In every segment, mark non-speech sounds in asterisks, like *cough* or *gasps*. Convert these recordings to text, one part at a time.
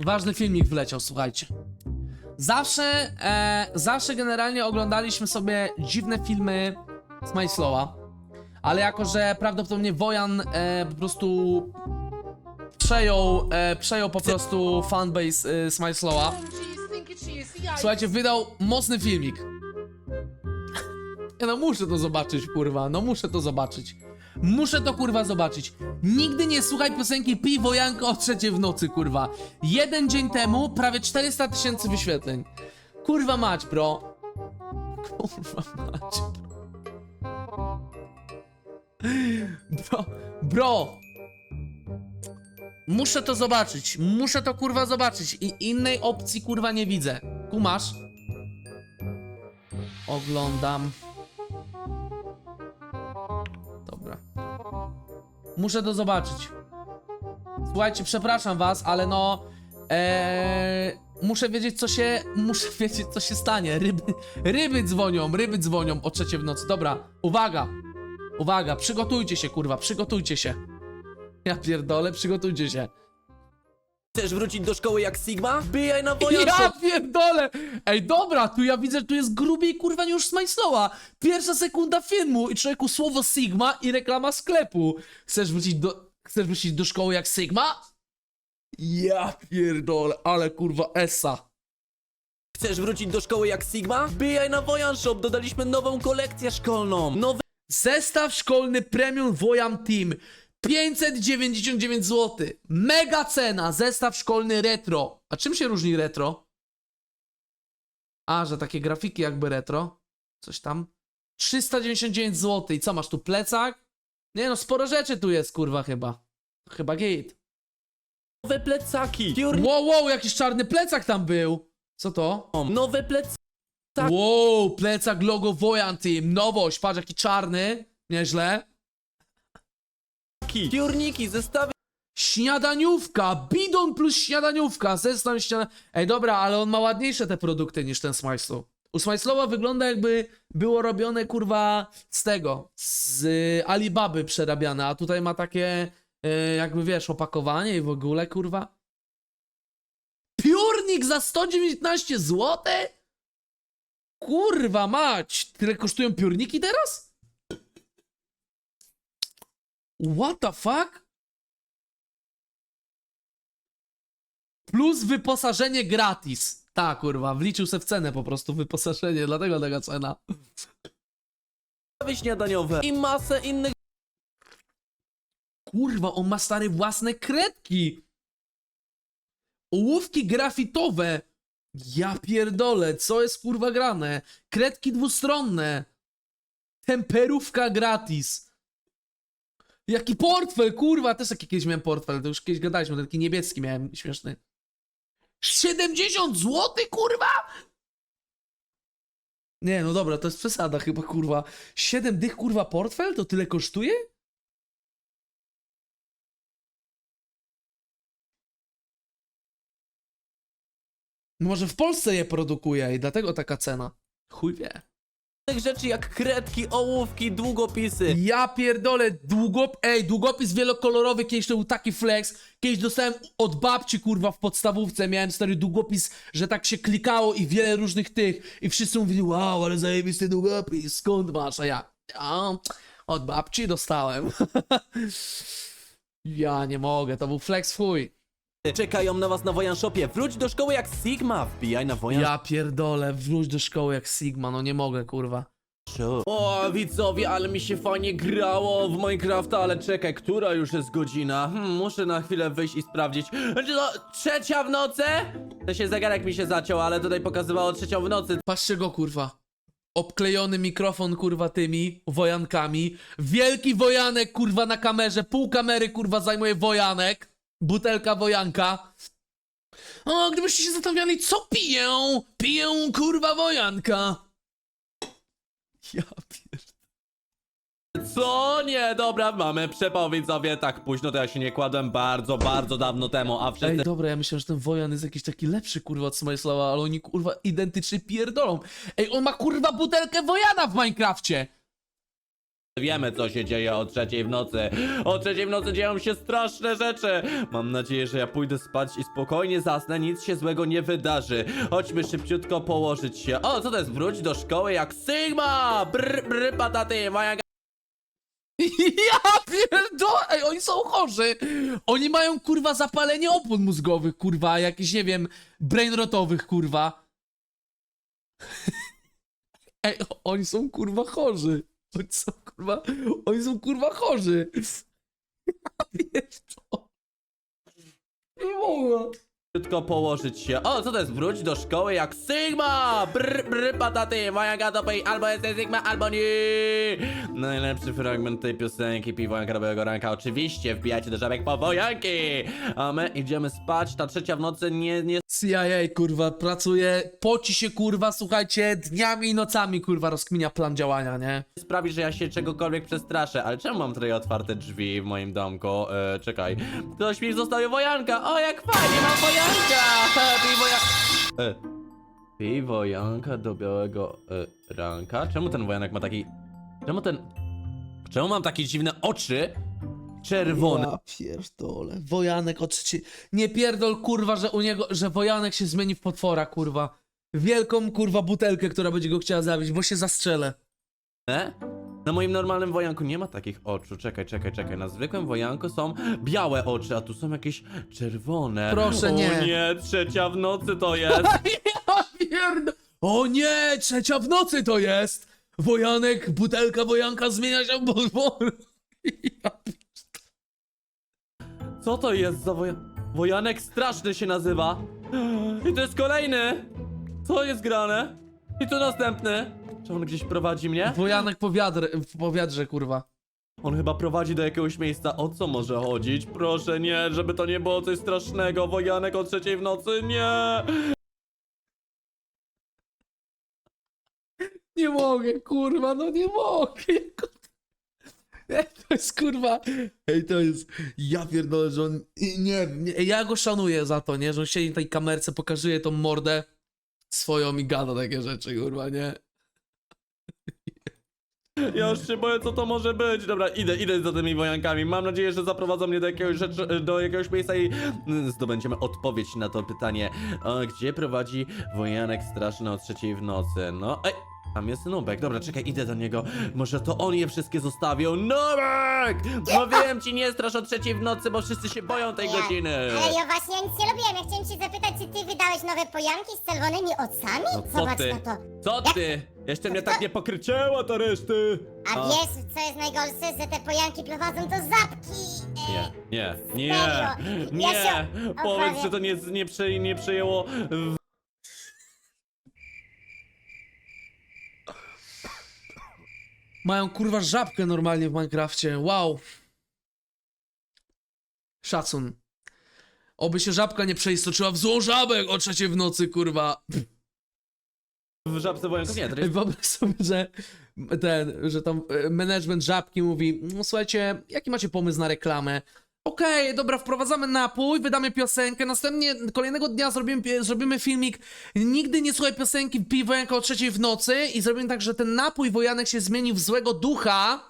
ważny filmik wleciał, słuchajcie. Zawsze, e, zawsze generalnie oglądaliśmy sobie dziwne filmy z Majslowa, ale jako, że prawdopodobnie Wojan e, po prostu przejął, e, przejął po prostu fanbase e, z Majslowa, słuchajcie, wydał mocny filmik. *laughs* No muszę to zobaczyć, kurwa, no muszę to zobaczyć. Muszę to kurwa zobaczyć. Nigdy nie słuchaj piosenki Pij Wojanko o trzeciej w nocy, kurwa. Jeden dzień temu prawie 400 tysięcy wyświetleń. Kurwa mać, bro. Kurwa mać. Bro, bro. Muszę to zobaczyć. Muszę to kurwa zobaczyć. I innej opcji kurwa nie widzę. Kumasz? Oglądam. Muszę to zobaczyć. Słuchajcie, przepraszam was, ale no. Eee, muszę wiedzieć, co się. *laughs* Muszę wiedzieć, co się stanie. Ryby, ryby dzwonią, ryby dzwonią o trzeciej w nocy. Dobra, uwaga. Uwaga, przygotujcie się, kurwa, przygotujcie się. Ja pierdolę, przygotujcie się. Chcesz wrócić do szkoły jak Sigma? Bijaj na Wojan Ja pierdolę! Ej, dobra, tu ja widzę, że tu jest grubiej kurwa niż Smajslowa. Pierwsza sekunda filmu i człowieku słowo Sigma i reklama sklepu. Chcesz wrócić do... Chcesz wrócić do szkoły jak Sigma? Ja pierdolę, ale kurwa esa. Chcesz wrócić do szkoły jak Sigma? Bijaj na Wojan Shop! Dodaliśmy nową kolekcję szkolną! Nowe Zestaw szkolny Premium Wojam Team. 599 zł. Mega cena. Zestaw szkolny retro. A czym się różni retro? A, że takie grafiki jakby retro. Coś tam. 399 zł. I co, masz tu plecak? Nie no, sporo rzeczy tu jest, kurwa, chyba. Chyba git. nowe plecaki! Wow, wow, jakiś czarny plecak tam był. Co to? Nowe plecaki! Wow, plecak logo Wojan Team. Nowość, patrz jaki czarny. Nieźle. Piórniki, zestawy Śniadaniówka, bidon plus śniadaniówka, zestaw śniada... Ej, dobra, ale on ma ładniejsze te produkty niż ten Smajslow. U Smajslowa wygląda jakby było robione, kurwa, z tego, z y, Alibaby przerabiane, a tutaj ma takie, y, jakby wiesz, opakowanie i w ogóle, kurwa. Piórnik za 119 zł? Kurwa mać, tyle kosztują piórniki teraz? What the fuck? Plus wyposażenie gratis. Tak, kurwa, wliczył se w cenę po prostu wyposażenie, dlatego taka cena. śniadaniowe i masę innych Kurwa, on ma stary własne kredki. Ołówki grafitowe. Ja pierdolę, co jest kurwa grane? Kredki dwustronne. Temperówka gratis. Jaki portfel, kurwa, też taki kiedyś miałem portfel, to już kiedyś gadaliśmy, taki niebieski miałem, śmieszny. 70 zł, kurwa? Nie, no dobra, to jest przesada chyba, kurwa. 7 dych, kurwa, portfel? To tyle kosztuje? No Może w Polsce je produkuje i dlatego taka cena. Chuj wie. Rzeczy jak kredki, ołówki, długopisy. Ja pierdolę, długop... Ej, długopis wielokolorowy, kiedyś to był taki flex. Kiedyś dostałem od babci, kurwa, w podstawówce. Miałem stary długopis, że tak się klikało i wiele różnych tych. I wszyscy mówili, wow, ale zajebisty długopis, skąd masz? A ja, ja od babci dostałem. *laughs* ja nie mogę, to był flex w chuj. Czekają na was na Wojan Shopie. Wróć do szkoły jak Sigma. Wbijaj na Wojan Ja pierdolę, wróć do szkoły jak Sigma, no nie mogę, kurwa. Shop. O, widzowie, ale mi się fajnie grało w Minecrafta, ale czekaj, która już jest godzina? Hmm, muszę na chwilę wyjść i sprawdzić. To trzecia w nocy? To się zegarek mi się zaciął, ale tutaj pokazywało trzecią w nocy. Patrzcie go, kurwa. Obklejony mikrofon, kurwa, tymi wojankami. Wielki wojanek, kurwa, na kamerze. Pół kamery, kurwa, zajmuje wojanek. Butelka wojanka. O, gdybyście się zastanawiali, co piję? Piję, kurwa, wojanka. Ja pier... Co? Nie, dobra, mamy przepał widzowie, tak późno to ja się nie kładłem bardzo, bardzo dawno temu, a przez Ej, dobra, ja myślałem, że ten wojan jest jakiś taki lepszy, kurwa, od Smajslawa, ale oni, kurwa, identycznie pierdolą. Ej, on ma, kurwa, butelkę wojana w Minecrafcie. Wiemy, co się dzieje o trzeciej w nocy. O trzeciej w nocy dzieją się straszne rzeczy. Mam nadzieję, że ja pójdę spać i spokojnie zasnę, nic się złego nie wydarzy. Chodźmy szybciutko położyć się. O, co to jest? Wróć do szkoły jak Sigma! Brr, brr, pataty, moja *laughs* Ja pierdolę, ej, oni są chorzy. Oni mają, kurwa, zapalenie opon mózgowych, kurwa, jakiś, nie wiem, brainrotowych, kurwa. *laughs* Ej, oni są, kurwa, chorzy. Oni są, kurwa, oni są, kurwa, chorzy. *laughs* Ja pierdolę. Nie mogę. Szybciutko położyć się. O, co to jest? Wróć do szkoły jak Sigma! Brr, brr, pataty, moja gatopej, albo jesteś Sigma, albo nie! Najlepszy fragment tej piosenki Piwojanka Dobrego Ranka. Oczywiście, wbijajcie do żabek po wojanki! A my idziemy spać, ta trzecia w nocy nie, nie CIA, kurwa, pracuje, poci się, kurwa, słuchajcie, dniami i nocami, kurwa, rozkminia plan działania, nie? sprawi, że ja się czegokolwiek przestraszę. Ale czemu mam tutaj otwarte drzwi w moim domku? E, czekaj. Ktoś mi zostawił wojanka! O, jak fajnie, mam wojanka! *laughs* Piwoja... E, piwojanka do białego e, ranka? Czemu ten wojanek ma taki... Czemu ten... Czemu mam takie dziwne oczy? Czerwone. Ja pierdolę. Wojanek o trzeci... Nie pierdol, kurwa, że u niego, że Wojanek się zmieni w potwora, kurwa. Wielką, kurwa, butelkę, która będzie go chciała zabić, bo się zastrzelę. Na moim normalnym wojanku nie ma takich oczu. Czekaj, czekaj, czekaj. Na zwykłym wojanku są białe oczy, a tu są jakieś czerwone. Proszę, o, nie. nie, trzecia w nocy to *laughs* jest. Ja. O nie, trzecia w nocy to jest! Wojanek, butelka Wojanka zmienia się w potwora. Ja Co to jest za wojan... Wojanek straszny się nazywa. I to jest kolejny. Co jest grane? I tu następny. Czy on gdzieś prowadzi mnie? Wojanek po, wiadrze, po wiadrze, kurwa. On chyba prowadzi do jakiegoś miejsca. O co może chodzić? Proszę nie, żeby to nie było coś strasznego. Wojanek o trzeciej w nocy, nie! Nie mogę, kurwa, no nie mogę. Ej, to jest kurwa. Ej, to jest. Ja pierdolę, że on. i Nie, nie, ja go szanuję za to, nie? Że on siedzi na tej kamerce, pokazuje tą mordę swoją i gada takie rzeczy, kurwa, nie? Ja już się boję, co to może być. Dobra, idę, idę za tymi wojankami. Mam nadzieję, że zaprowadzą mnie do jakiegoś, do jakiegoś miejsca i zdobędziemy odpowiedź na to pytanie. Gdzie prowadzi wojanek straszny o trzeciej w nocy? No, ej, tam jest Nubek. Dobra, czekaj, idę do niego. Może to on je wszystkie zostawił. Nubek! Mówiłem ci, nie strasz o trzeciej w nocy, bo wszyscy się boją tej godziny. Ale ja właśnie nic nie robiłem. Ja chciałem cię zapytać, czy ty wydałeś nowe pojanki z czerwonymi oczami? No co Zobacz ty? na to. Co ty? Jeszcze mnie tak nie pokryciała ta reszty. A wiesz, co jest najgorsze? Że te pojanki prowadzą do zapki. E, Nie, nie, nie, Serio? nie! Ja się Powiedz, że to nie, nie, prze, nie przejęło Mają kurwa żabkę normalnie w Minecrafcie. Wow. Szacun. Oby się żabka nie przeistoczyła w złą żabę o trzeciej w nocy, kurwa. w żabce wojanków. Nie, to jest... Wyobraź sobie, że ten, że tam e, management żabki mówi, no słuchajcie, jaki macie pomysł na reklamę? Okej, dobra, wprowadzamy napój, wydamy piosenkę, następnie kolejnego dnia zrobimy, zrobimy filmik Nigdy nie słuchaj piosenki Pij Wojanka o trzeciej w nocy i zrobimy tak, że ten napój Wojanek się zmieni w złego ducha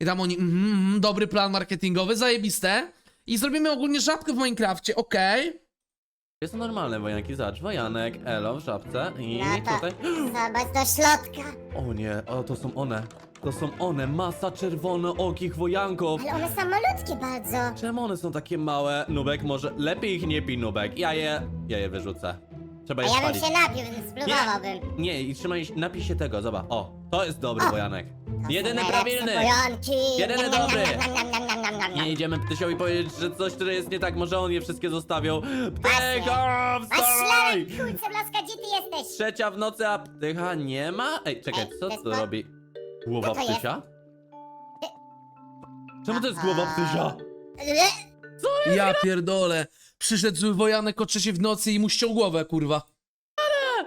i tam oni, mhm, mhm, dobry plan marketingowy, zajebiste i zrobimy ogólnie żabkę w Minecrafcie, okej Jest to normalne wojanki, zacz. Wojanek, Elo w żabce i to tutaj... zobacz do środka. O nie, o to są one. To są one, masa czerwono-okich wojanków. Ale one są malutkie bardzo. Czemu one są takie małe? Nubek, może lepiej ich nie pij, Nubek. Ja je, ja je wyrzucę. Trzeba A je ja bym spalić. się napił, więc spróbowałbym. Nie, i trzymaj, napij się tego, zobacz. O, to jest dobry O. wojanek. To Jedyny są najlepsze prawilny. Pojanki. Jedyny Nam, nam, dobry. nam, nam, nam, nam, nam, nam, nam. Nie idziemy Ptysiowi powiedzieć, że coś, które jest nie tak, może on je wszystkie zostawiał. Ptycho, A wstawaj! szlak, kurczę blaska, gdzie ty jesteś? Trzecia w nocy, a Ptycha nie ma? Ej, czekaj, Ej, co jest to- robi? Głowa Co to jest? Ptysia? Czemu to jest głowa Ptysia? E, Ja pierdolę. Przyszedł zły Wojanek o trzeciej w nocy i mu ściął głowę, kurwa.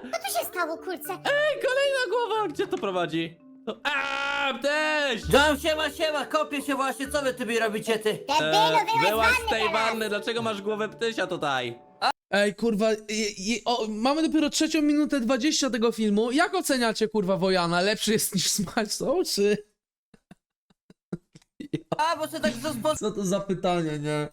Co tu się stało, kurczę? Ej, kolejna głowa, gdzie to prowadzi? To... A, Ptyś! Dam siema, siema, kopię się właśnie, co wy tymi robicie ty? Debilu, E, wanny z tej teraz. wanny, dlaczego masz głowę Ptysia tutaj? Ej, kurwa, i, i, o, mamy dopiero trzecią minutę 20 tego filmu. Jak oceniacie, kurwa, Wojana? Lepszy jest niż Smash Soul, czy... A, bo sobie tak Co to za pytanie, nie?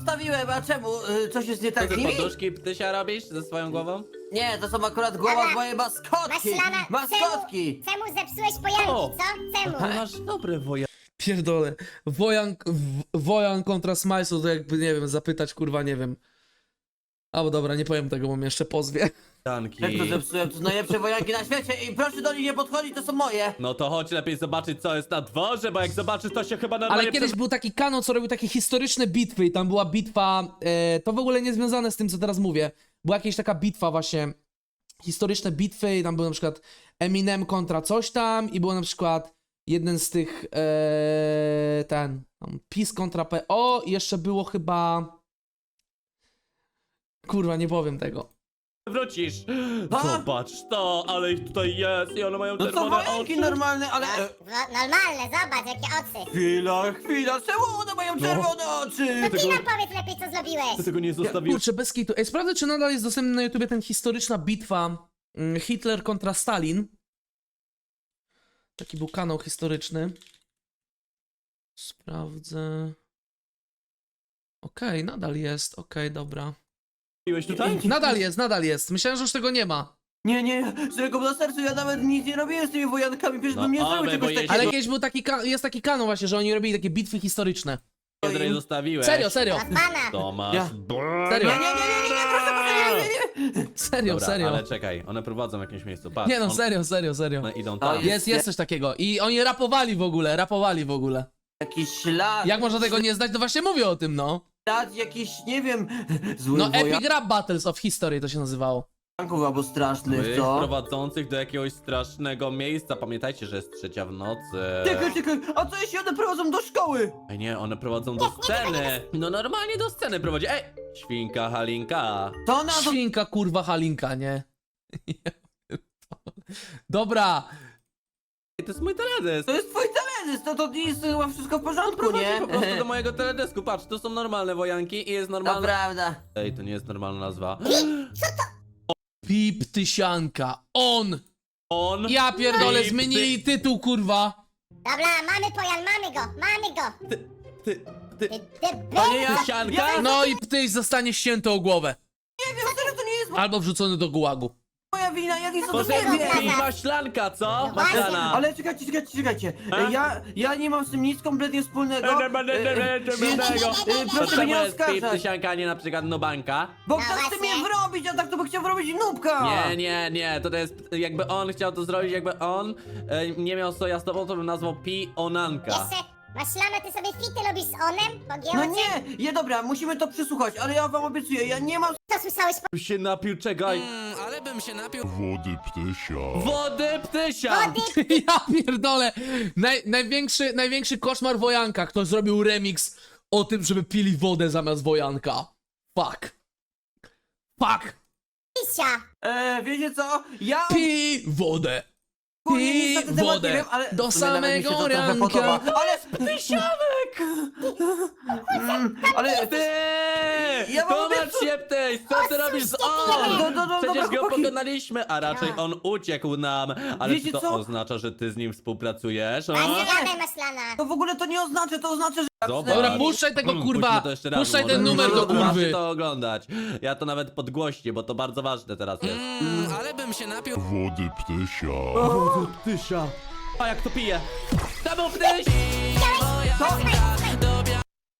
zostawiłem, a czemu? Y, Coś jest nie tak z ty nimi? poduszki ptysia robisz ze swoją głową? Nie, to są akurat głowa mojej maskotki! Maślana, Maskotki! czemu, czemu zepsułeś pojanki, O. co? Czemu? A masz dobre woja. Pierdolę. Wojan, w- Wojan kontra Smajsu, to jakby, nie wiem, zapytać, kurwa, nie wiem. Albo dobra, nie powiem tego, bo mnie jeszcze pozwie. Danki. Jak to zepsułem? To są najlepsze wojanki na świecie i proszę do nich nie podchodzić, to są moje! No to chodź lepiej zobaczyć co jest na dworze, bo jak zobaczysz to się chyba normalnie... Ale kiedyś był taki kanał, co robił takie historyczne bitwy i tam była bitwa, e, to w ogóle nie związane z tym, co teraz mówię. Była jakaś taka bitwa właśnie, historyczne bitwy i tam był na przykład Eminem kontra coś tam i było na przykład jeden z tych, e, ten, tam, PiS kontra PO i jeszcze było chyba... Kurwa, nie powiem tego. Wrócisz. A? Zobacz to, ale ich tutaj jest i one mają No to czerwone oczy. normalne, ale... No, e, no, normalne, zobacz, jakie oczy. Chwila, chwila, czemu one mają czerwone oczy? Ty Tego- nam powiedz lepiej, co zrobiłeś. Ty tego nie zostawiłeś. Kurczę, bez kitu. Ej, sprawdzę, czy nadal jest dostępny na YouTubie ten historyczna bitwa mm, Hitler kontra Stalin. Taki był kanał historyczny. Sprawdzę. Okej, nadal jest. Okej, dobra. Zrobiłeś tutaj? Nadal jest, nadal jest. Myślałem, że już tego nie ma. Nie, nie, z ręką na sercu, ja nawet nic nie robiłem z tymi wojankami, przecież No, bym nie ale zrobił bo czegoś jeśli- Ale takiego. kiedyś był taki ka- jest taki kanał właśnie, że oni robili takie bitwy historyczne. Kiedy zostawiłeś. Serio, serio. Rozbana. To masz. Ja. Serio. Nie, nie, nie, nie, nie, nie, proszę, proszę, nie, nie, nie. Serio, Dobra, serio. ale czekaj, one prowadzą w jakimś miejscu, patrz. Nie no, on- serio, serio, serio. One idą tam. jest- Jest, jest coś takiego. I oni rapowali w ogóle, rapowali w ogóle. Jakiś ślad, Jak można tego nie znać? No właśnie mówię o tym, no. Jakiś, nie wiem, *laughs* zły No wojanków Epic Rap Battles of History to się nazywało. albo strasznych, Złych co? prowadzących do jakiegoś strasznego miejsca. Pamiętajcie, że jest trzecia w nocy. Czekaj, czekaj, a co jeśli one prowadzą do szkoły? Ej, nie, one prowadzą do sceny. No normalnie do sceny prowadzi. Ej! Świnka Halinka. To to... Świnka, kurwa, Halinka, nie? *laughs* Dobra, Ej, to jest mój teledysk. To jest twój teledysk, to, to jest chyba wszystko w porządku, Prowadzi nie? po prostu do *laughs* mojego teledysku. Patrz, to są normalne wojanki i jest To normalna... prawda. Ej, to nie jest normalna nazwa. *gasps* Pip Tysianka, on! On... Ja pierdolę, Pip zmienili tytuł, kurwa! Dobra, mamy pojan, mamy go, mamy go. Ty, ty, ty... Ty, ty, To nie byk. jest sianka? No i Ptyś zostanie ścięty o głowę. Nie wiem, serio, to nie jest Albo wrzucony do gułagu. Moja wina, ja nic o tym nie Dobra. wiem. maślanka, co? Maślana. Ale czekajcie, czekajcie, czekajcie. A? E, Ja, ja nie mam z tym nic kompletnie wspólnego. Nie ma, nie, nie, nie, E, e, nie, więc- nie, nie, nie, e, nie, nie, To Proszę mnie jest oskarżać. tysianka, a nie na przykład nubanka? Bo No ktoś chce mnie wrobić, a tak to by chciał wrobić nubka. Nie, nie, nie, to jest jakby on chciał to zrobić, jakby on e, nie miał soja z tobą, to bym nazwał pi onanka. Jeszcze, Maślana, ty sobie fity robisz z onem? No nie, nie dobra, musimy to przesłuchać, ale ja wam obiecuję, ja nie mam Co słyszałeś? Już się napił, czekaj. ale bym się napił. Wody ptysia. Wody ptysia! Wody, *laughs* Ja pierdolę! Naj, największy, największy koszmar Wojanka. Ktoś zrobił remix o tym, żeby pili wodę zamiast Wojanka. Fuck. Fuck. pisia. E, wiecie co? Ja Pij wodę. Pij temat wodę nie wiem, ale do w sumie nawet mi się to samego trochę ranka. podoba. Ale ptysianek! Mm, ale Ty! Ja mam Tomasz ptyś! Co ty robisz z on? Do- do- do- Przecież dobra, go chłopaki. pokonaliśmy, a raczej Tak. on uciekł nam. Ale Wiecie czy to co? oznacza, że ty z nim współpracujesz? A A? nie gadaj, Maślana. to w ogóle to nie oznacza, to oznacza, że... Zobacz. Dobra, puszczaj tego Hmm, kurwa. puśćmy to jeszcze raz, Puszczaj ten numer do kurwy. to oglądać. Ja to nawet podgłośnię, bo to bardzo ważne teraz jest. ale bym się napił. Wody ptysia. Ptysia. A jak to pije? To był ptyś!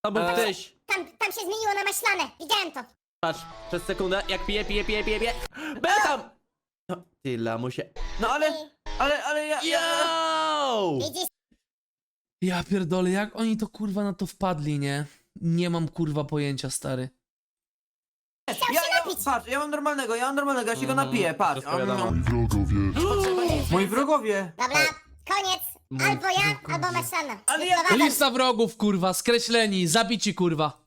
To był ptyś! Tam, tam się zmieniło na Maślanę. Widziałem to. Patrz, przez sekundę, jak pije, pije, pije, pije, pije. Był tam! No, ty lamusie. No ale, ale, ale ja... ja... Yo! Widzisz? Ja pierdolę, jak oni to kurwa na to wpadli, nie? Nie mam kurwa pojęcia, stary. Ja, ja, patrz, ja mam normalnego, ja mam normalnego, ja się go Mhm, napiję, patrz. wszystko wiadomo. Moi wrogowie. Moi wrogowie. Dobra, koniec. Albo ja, albo Maślana. Ale ja- Lista wrogów, kurwa, skreśleni, zabici, kurwa.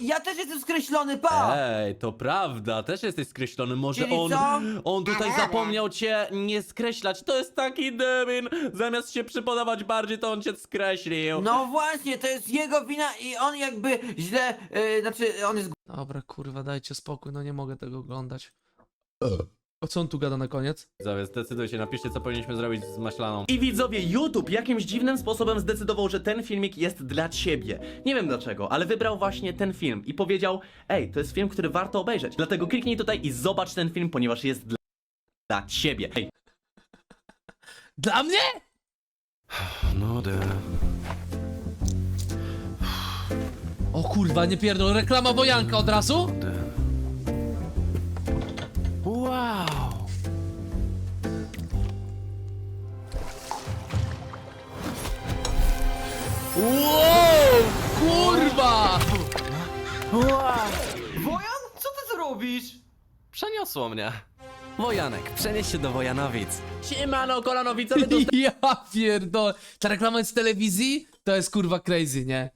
Ja też jestem skreślony, pa! Ej, to prawda, też jesteś skreślony. Może Czyli on, co? on tutaj zapomniał cię nie skreślać. To jest taki debil. Zamiast się przypodobać bardziej, to on cię skreślił. No właśnie, to jest jego wina i on jakby źle, yy, znaczy on jest Dobra, kurwa, dajcie spokój, no nie mogę tego oglądać. O co on tu gada na koniec? Widzowie, zdecydujcie, napiszcie co powinniśmy zrobić z maślaną. I widzowie, YouTube jakimś dziwnym sposobem zdecydował, że ten filmik jest dla ciebie. Nie wiem dlaczego, ale wybrał właśnie ten film i powiedział: Ej, to jest film, który warto obejrzeć. Dlatego kliknij tutaj i zobacz ten film, ponieważ jest dla, dla ciebie. Ej, Dla mnie? Nudy. O kurwa, nie pierdol, reklama wojanka od razu? Przeniosło mnie. Wojanek, przenieś się do Wojanowic. Siemano, kolanowicowy, *laughs* to Ja pierdol. Ta reklama jest z telewizji? To jest kurwa crazy, nie?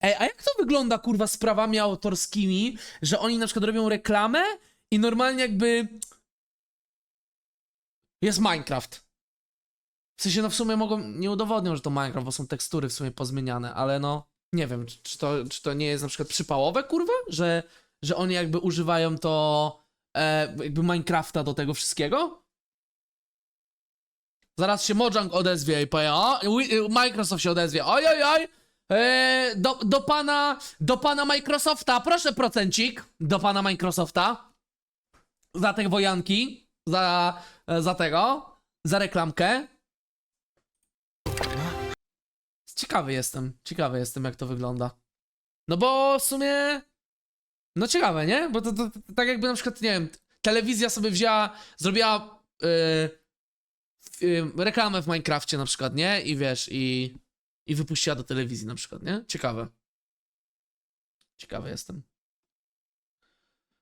Ej, a jak to wygląda kurwa z prawami autorskimi, że oni na przykład robią reklamę i normalnie jakby jest Minecraft. W sensie no w sumie mogą, nie udowodnią, że to Minecraft, bo są tekstury w sumie pozmieniane, ale no nie wiem, czy, czy, to, czy to nie jest na przykład przypałowe kurwa, że, że oni jakby używają to e, jakby Minecrafta do tego wszystkiego? Zaraz się Mojang odezwie i powie, o, Microsoft się odezwie, oj, oj, oj, e, do, do pana, do pana Microsofta, proszę procencik, do pana Microsofta, za te wojanki, za, e, za tego, za reklamkę. Ciekawy jestem, ciekawy jestem jak to wygląda. No bo w sumie, no ciekawe, nie? Bo to, to, to tak jakby na przykład, nie wiem, telewizja sobie wzięła, zrobiła... Yy, y, reklamę w Minecrafcie na przykład, nie? I wiesz, i, i wypuściła do telewizji na przykład, nie? Ciekawe. Ciekawy jestem.